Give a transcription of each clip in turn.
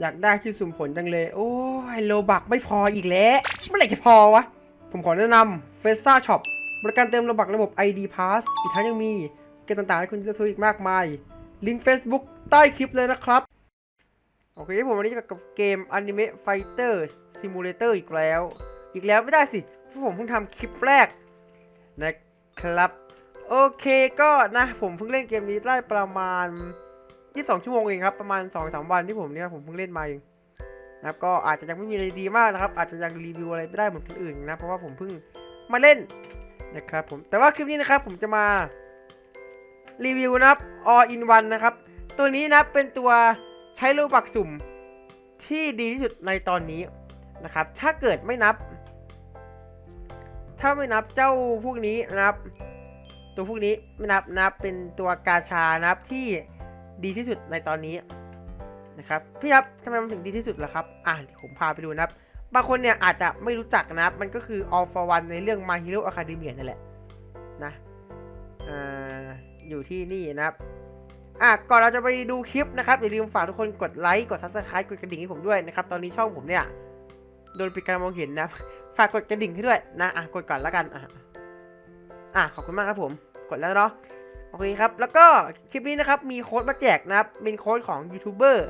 อยากได้ที่สุ่มผลจังเลย โอ้ยโลบักไม่พออีกแล้วเมื่อไหร่จะพอวะ ผมขอแนะนำเฟซ่าช็อปบริการเติมโลบักระบบ ID Pass อีกทั้งยังมีเกมต่างๆให้คุณเลือกซื้ออีกมากมาย ลิงก์ Facebook ใต้คลิปเลยนะครับ โอเคผมวันนี้กับเกม Anime Fighter Simulator อีกแล้ว อีกแล้วไม่ได้สิเพราะผมเพิ่งทำคลิปแรกนะครับ โอเคก็นะผมเพิ่งเล่นเกมนี้ได้ประมาณ 22 ชั่วโมงเองครับประมาณ 2-3 วันที่ผมเนี่ยผมเพิ่งเล่นมาเองนะครับก็อาจจะยังไม่มีอะไรดีมากนะครับ อาจจะยังรีวิวอะไรไม่ได้เหมือนคนอื่นนะเพราะว่าผมเพิ่งมาเล่นนะครับผมแต่ว่าคลิปนี้นะครับผมจะมารีวิวนะครับ all in one นะครับ ตัวนี้นะเป็นตัวใช้โลบักสุ่มที่ดีที่สุดในตอนนี้นะครับ ถ้าเกิดไม่นับ ถ้าไม่นับเจ้าพวกนี้นะครับ ตัวพวกนี้ไม่นับนับเป็นตัวกาชานะครับที่ ดีที่สุดในตอนนี้นะครับพี่ครับทำไมมันถึงดีที่สุดล่ะครับ อะผมพาไปดูนะครับ บางคนเนี่ยอาจจะไม่รู้จักนะครับ มันก็คือ All for One ในเรื่อง My Hero Academia นั่นแหละนะออยู่ที่นี่นะครับอะก่อนเราจะไปดูคลิปนะครับ อย่าลืมฝากทุกคนกดไลค์กด Subscribe กดกระดิ่งให้ผมด้วยนะครับ ตอนนี้ช่องผมเนี่ยโดนปิดการมองเห็นนะฝากกดกระดิ่งให้ด้วยนะอะกดก่อนแล้วกันอะอะขอบคุณมากครับผม กดแล้วเนาะ โอเคครับ แล้วก็คลิปนี้นะครับมีโค้ดมาแจกนะครับ เป็นโค้ดของยูทูบเบอร์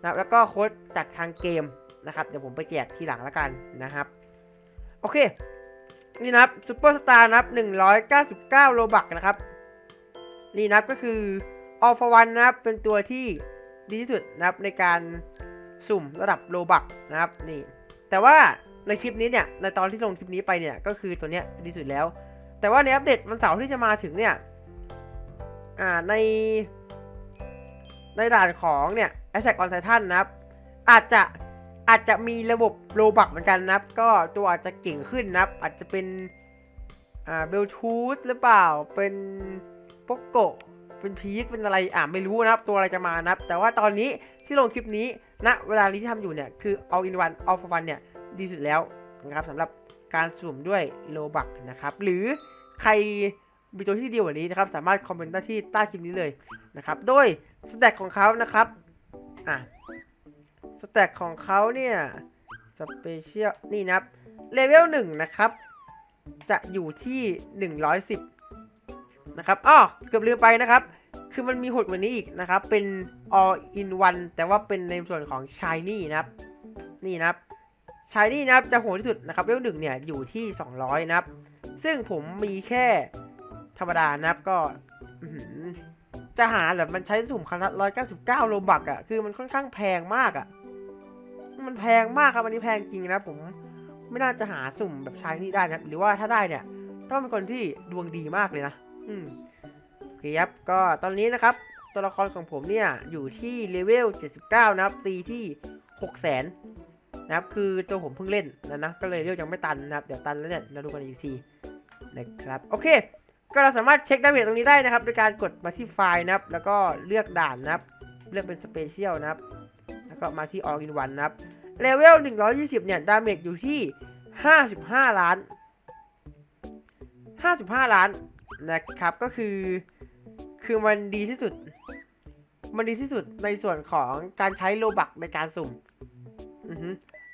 นะครับแล้วก็โค้ดจากทางเกมนะครับเดี๋ยวผมไปแจกทีหลังแล้วกันนะครับ โอเค นี่นะครับซูเปอร์สตาร์นะครับ199 โลบักนะครับ นี่นะครับก็คือ All for One นะครับเป็นตัวที่ดีที่สุดนะครับในการสุ่มระดับโลบักนะครับนี่ แต่ว่าในคลิปนี้เนี่ยในตอนที่ลงคลิปนี้ไปเนี่ยก็คือตัวเนี้ยดีสุดแล้ว แต่ว่าในอัปเดตวันเสาร์ที่จะมาถึงเนี่ย อ่าใน ในด่านของเนี่ย Attack on Titan นะครับ อาจจะอาจจะมีระบบโลบักเหมือนกันนะครับ ก็ตัวอาจจะเก่งขึ้นนะครับ อาจจะเป็นอ่าเบลทูธหรือเปล่า เป็นโปกโกเป็นพีคเป็นอะไรอ่าไม่รู้นะครับ ตัวอะไรจะมานะครับ แต่ว่าตอนนี้ที่ลงคลิปนี้ณเวลานี้ที่ทำอยู่เนี่ย คือ all in one all for one เนี่ย ดีสุดแล้วนะครับสำหรับการสุ่มด้วยโลบักนะครับ หรือใคร มีตัวที่ดีกว่านี้นะครับ สามารถคอมเมนต์ได้ที่ใต้คลิปนี้เลยนะครับ โดยสแต็กของเขานะครับอะสแต็กของเขาเนี่ยสเปเชียลนี่นะครับเลเวลหนึ่งนะครับ จะอยู่ที่ 110 นะครับอ้อเกือบลืมไปนะครับ คือมันมีหดกว่านี้อีกนะครับ เป็น all in one แต่ว่าเป็นในส่วนของ shiny นะครับ นี่นะครับชายนี่นะครับจะโหดที่สุดนะครับเวลหนึ่งเนี่ยอยู่ที่ 200 นะครับ ซึ่งผมมีแค่ ธรรมดานะครับก็จะหาแบบมันใช้สุ่มครั้งละ199โลบักอะ่ะคือมันค่อนข้างแพงมากอะ่ะ มันแพงมากครับอันนี้แพงจริงนะผมไม่น่าจะหาสุ่มแบบใชายนี่ได้นะหรือว่าถ้าได้เนี่ย ต้องเป็นคนที่ดวงดีมากเลยนะ อืมโอเคครับก็ตอนนี้นะครับ ตัวละครของผมเนี่ยอยู่ที่เลเวล 79 นะครับตีที่600,000นะครับคือตัวผมเพิ่งเล่นนะนะก็เลยเรียกยังไม่ตันนะครับ เดี๋ยวตันแล้วเนี่ยเราดูกันอีกทีนะครับ โอเค ก็เราสามารถเช็คดาเมจตรงนี้ได้นะครับ โดยการกดมาที่ไฟล์นะครับ แล้วก็เลือกด่านนะครับ เลือกเป็นสเปเชียลนะครับ แล้วก็มาที่ All in One นะครับเลเวล 120 เนี่ย ดาเมจอยู่ที่ 55 ล้าน 55 ล้านนะครับ ก็คือ คือมันดีที่สุด มันดีที่สุดในส่วนของการใช้โลบักในการสุ่ม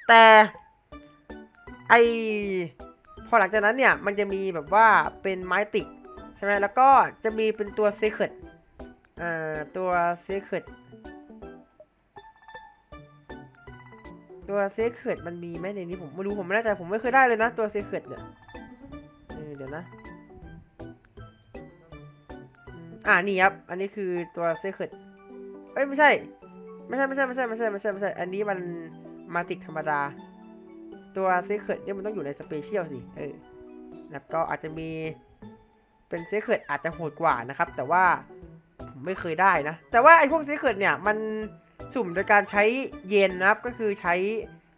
แต่ ไอ พอหลังจากนั้นเนี่ยมันจะมีแบบว่าเป็นไม้ติกใช่ไหมแล้วก็จะมีเป็นตัว Secret อ่าตัว Secret ตัว Secret มันมีไหมในนี้ผมไม่รู้ผมไม่แน่ใจผมไม่เคยได้เลยนะตัว Secret เนี่ยเเดี๋ยวนะอ่านี่ครับ อันนี้คือตัว Secret เอ้ยไม่ใช่ ไม่ใช่ไม่ใช่ไม่ใช่ไม่ใช่ไม่ใช่ไม่ใช่ อันนี้มันมาติกธรรมดา ตัวเซ c ร e t เนี่ยมันต้องอยู่ในสเปเชียลสิ เออ แล้วก็อาจจะมีเป็นเซ c ร e t อาจจะโหดกว่านะครับ แต่ว่าผมไม่เคยได้นะ แต่ว่าไอ้พวกเซ c ร e t เนี่ยมันสุ่มโดยการใช้เยนนะครับ ก็คือใช้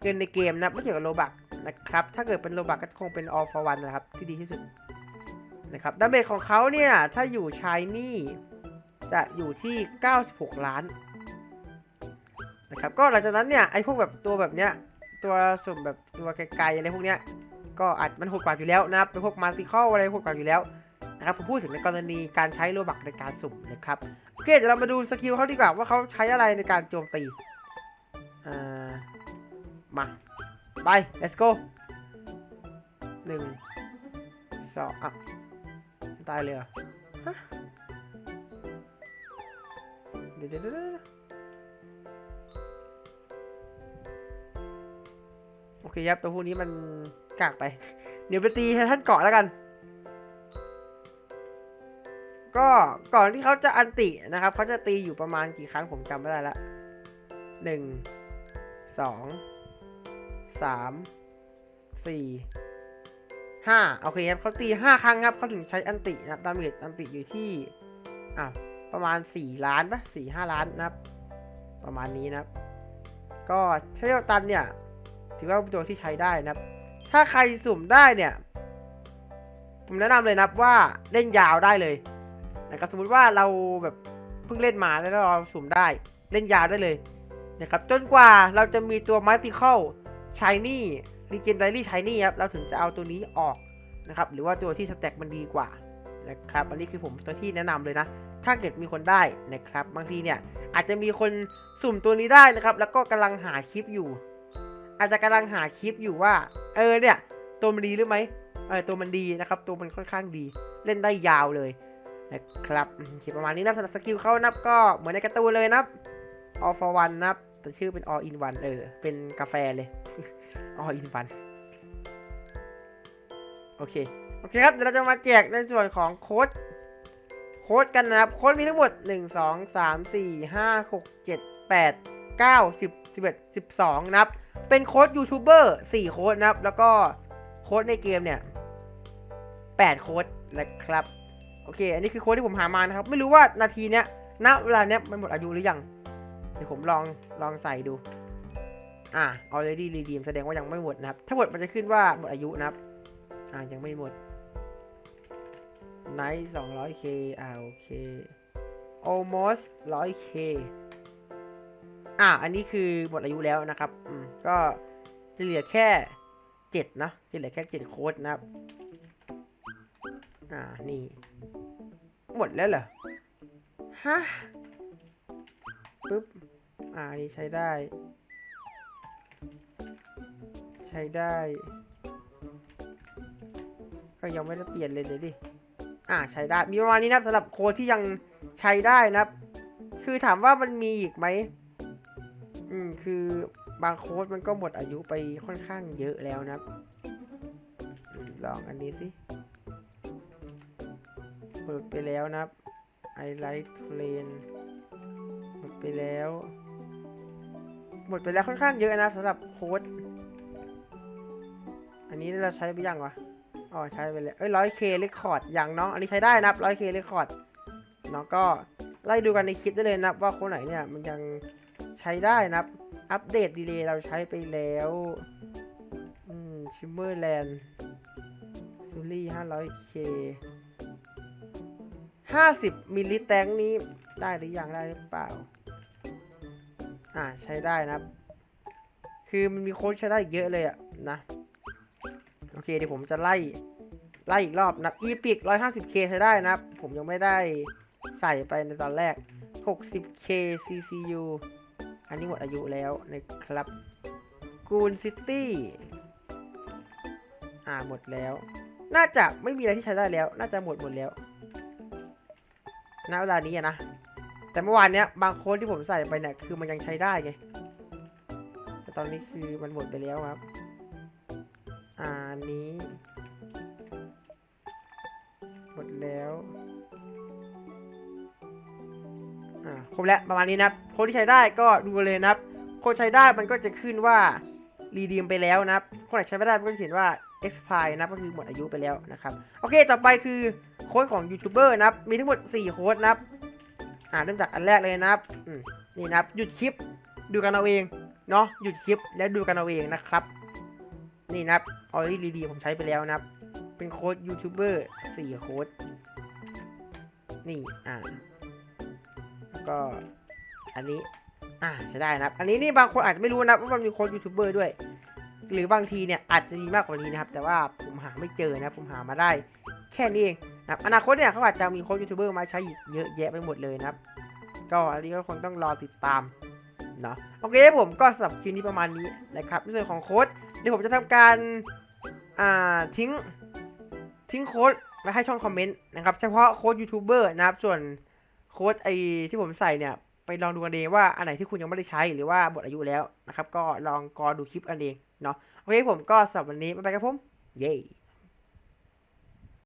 เงินในเกมนะครับไม่เกี่ยวกับโลบักนะครับ ถ้าเกิดเป็นโลบักก็คงเป็น all for one นะครับ ที่ดีที่สุดนะครับดาเมจของเขาเนี่ย ถ้าอยู่ชายนี่จะอยู่ที่ 96 ล้านนะครับ ก็หลังจากนั้นเนี่ย ไอ้พวกแบบตัวแบบเนี้ย ตัวสุ่มแบบตัวไกลๆอะไรพวกเนี้ยก็อาจมันโหดกว่าอยู่แล้วนะครับเป็นพวกมาซิคอลอะไรโหดกว่าอยู่แล้วนะครับผมพูดถึงในกรณีการใช้โลบักในการสุ่มนะครับโอเคเดี๋ยวเรามาดูสกิลเขาดีกว่าว่าเขาใช้อะไรในการโจมตีอ่ามาไป let's go หนึ่งสองอะตายเลยเหรอฮะเดี๋ยวเดี๋ยว เดี๋ยวเดี๋ยวโอเคครับตัวพวกนี้มันกากไป เดี๋ยวไปตีให้ท่านเกาะแล้วกัน ก็ก่อนที่เขาจะอันตินะครับเขาจะตีอยู่ประมาณกี่ครั้งผมจำไม่ได้ละหนึ่งสองสามสี่ห้าโอเคครับเขาตีห้าครั้งครับเขาถึงใช้อันตินะครับดาเมจอันติอยู่ที่อ่าประมาณสี่ล้านปะสี่ห้าล้านนะครับ ประมาณนี้นะครับ ก็เทเวตันเนี่ย ถือว่าเป็นตัวที่ใช้ได้นะครับ ถ้าใครสุ่มได้เนี่ย ผมแนะนำเลยนะครับว่าเล่นยาวได้เลยนะครับสมมติว่าเราแบบเพิ่งเล่นมาแล้วเราสุ่มได้เล่นยาวได้เลยนะครับจนกว่าเราจะมีตัวมัลติเคิลชายนี่รีเจนไดรี่ชายนี่ครับเราถึงจะเอาตัวนี้ออกนะครับหรือว่าตัวที่สแต็กมันดีกว่านะครับอันนี้คือผมตัวที่แนะนำเลยนะ ถ้าเกิดมีคนได้นะครับ บางทีเนี่ยอาจจะมีคนสุ่มตัวนี้ได้นะครับ แล้วก็กำลังหาคลิปอยู่ อาจจะกำลังหาคลิปอยู่ว่า เออเนี่ย ตัวมันดีหรือไหมเออตัวมันดีนะครับ ตัวมันค่อนข้างดี เล่นได้ยาวเลยนะครับอืมโอเคประมาณนี้นะสำหรับสกิลเขานับก็เหมือนในการ์ตูนเลยนับ all for one นับแต่ชื่อเป็น all in one เออ เป็นกาแฟเลย all in one โอเค โอเคครับเดี๋ยวเราจะมาแจกในส่วนของโค้ดโค้ดกันนะครับ โค้ดมีทั้งหมด 1 2 3 4 5 6 7 8 9 10 11 12 นะครับ เป็นโค้ดยูทูบเบอร์4โค้ดนะครับ แล้วก็โค้ดในเกมเนี่ย8โค้ดนะครับ โอเค อันนี้คือโค้ดที่ผมหามานะครับ ไม่รู้ว่านาทีเนี้ยณเวลาเนี้ยมันหมดอายุหรือยัง เดี๋ยวผมลองลองใส่ดู อ่า already redeem แสดงว่ายังไม่หมดนะครับ ถ้าหมดมันจะขึ้นว่าหมดอายุนะครับ อ่า ยังไม่หมด night 200k อ่าโอเค almost 100k อ่า อันนี้คือหมดอายุแล้วนะครับ อืม ก็จะเหลือแค่เจ็ดนะจะเหลือแค่เจ็ดโค้ดนะครับ อ่า นี่ หมดแล้วเหรอ ฮะ ปึ๊บ อ่า นี่ใช้ได้ ใช้ได้ ก็ยังไม่ได้เปลี่ยนเลยเลยดิ อ่า ใช้ได้ มีประมาณนี้นะสำหรับโค้ดที่ยังใช้ได้นะครับ คือถามว่ามันมีอีกไหม อืม คือ บางโค้ดมันก็หมดอายุไปค่อนข้างเยอะแล้วนะลองอันนี้สิเปิดไปแล้วนะครับ I like plain หมดไปแล้ว หมดไปแล้วค่อนข้างเยอะนะสำหรับโค้ด อันนี้เราใช้ไปยังวะอ๋อใช้ไปแล้วเอ้ยร้อยเคเรคคอร์ดอย่างน้อง อันนี้ใช้ได้นะร้อยเคเรคคอร์ดน้องก็ไล่ดูกันในคลิปได้เลยนะว่าโค้ดไหนเนี่ยมันยังใช้ได้นะครับ อัปเดตดีเลย์เราใช้ไปแล้ว อืม ชิมเมอร์แลนด์ซูรี่ห้าร้อยเคห้าสิบมิลลิแตงนี้ได้หรือยังได้หรือเปล่า อ่า ใช้ได้นะ คือมันมีโค้ดใช้ได้เยอะเลยอะนะ โอเคเดี๋ยวผมจะไล่ ไล่อีกรอบนะอีพิกร้อยห้าสิบเคใช้ได้นะ ผมยังไม่ได้ใส่ไปในตอนแรกหกสิบเค CCU อันนี้หมดอายุแล้วนะครับกูนซิตี้อ่าหมดแล้ว น่าจะไม่มีอะไรที่ใช้ได้แล้ว น่าจะหมดหมดแล้วณเวลานี้นะ แต่เมื่อวานเนี้ยบางโค้ดที่ผมใส่ไปเนี่ยคือมันยังใช้ได้ไง แต่ตอนนี้คือมันหมดไปแล้วครับอ่าอันนี้ หมดแล้ว ครบแล้วประมาณนี้นะครับโค้ดที่ใช้ได้ก็ดูเลยนะครับโค้ดใช้ได้มันก็จะขึ้นว่ารีดีมไปแล้วนะครับคนไหนใช้ไม่ได้มันก็จะเขียนว่า expire นะก็คือหมดอายุไปแล้วนะครับโอเคต่อไปคือโค้ดของยูทูบเบอร์นะครับมีทั้งหมด 4 โค้ดนะครับอ่าเริ่มจากอันแรกเลยนะครับนี่นะครับหยุดคลิปดูกันเอาเองเนาะหยุดคลิปแล้วดูกันเอาเองนะครับนี่นะครับออริลีดีผมใช้ไปแล้วนะครับเป็นโค้ดยูทูบเบอร์สี่โค้ดนี่อ่า แล้วก็อันนี้ อ่าใช้ได้นะครับ อันนี้นี่บางคนอาจจะไม่รู้นะครับว่ามันมีโค้ดยูทูบเบอร์ด้วย หรือบางทีเนี่ยอาจจะมีมากกว่านี้นะครับ แต่ว่าผมหาไม่เจอนะ ผมหามาได้ แค่นี้เองนะครับ อนาคตเนี่ยเขาอาจจะมีโค้ดยูทูบเบอร์มาใช้อีกเยอะแยะไปหมดเลยนะครับ ก็อันนี้ก็คงต้องรอติดตามเนาะโอเคผมก็สำหรับคลิปนี้ประมาณนี้นะครับในส่วนของโค้ดเดี๋ยวผมจะทำการอ่าทิ้งทิ้งโค้ดไว้ให้ช่องคอมเมนต์นะครับ เฉพาะโค้ดยูทูบเบอร์นะครับส่วน โค้ดไอที่ผมใส่เนี่ย ไปลองดูกันเองว่าอันไหนที่คุณยังไม่ได้ใช้หรือว่าหมดอายุแล้วนะครับ ก็ลองกอดูคลิปกันเองเนาะโอเคผมก็สำหรับวันนี้ไปไปครับผม เย้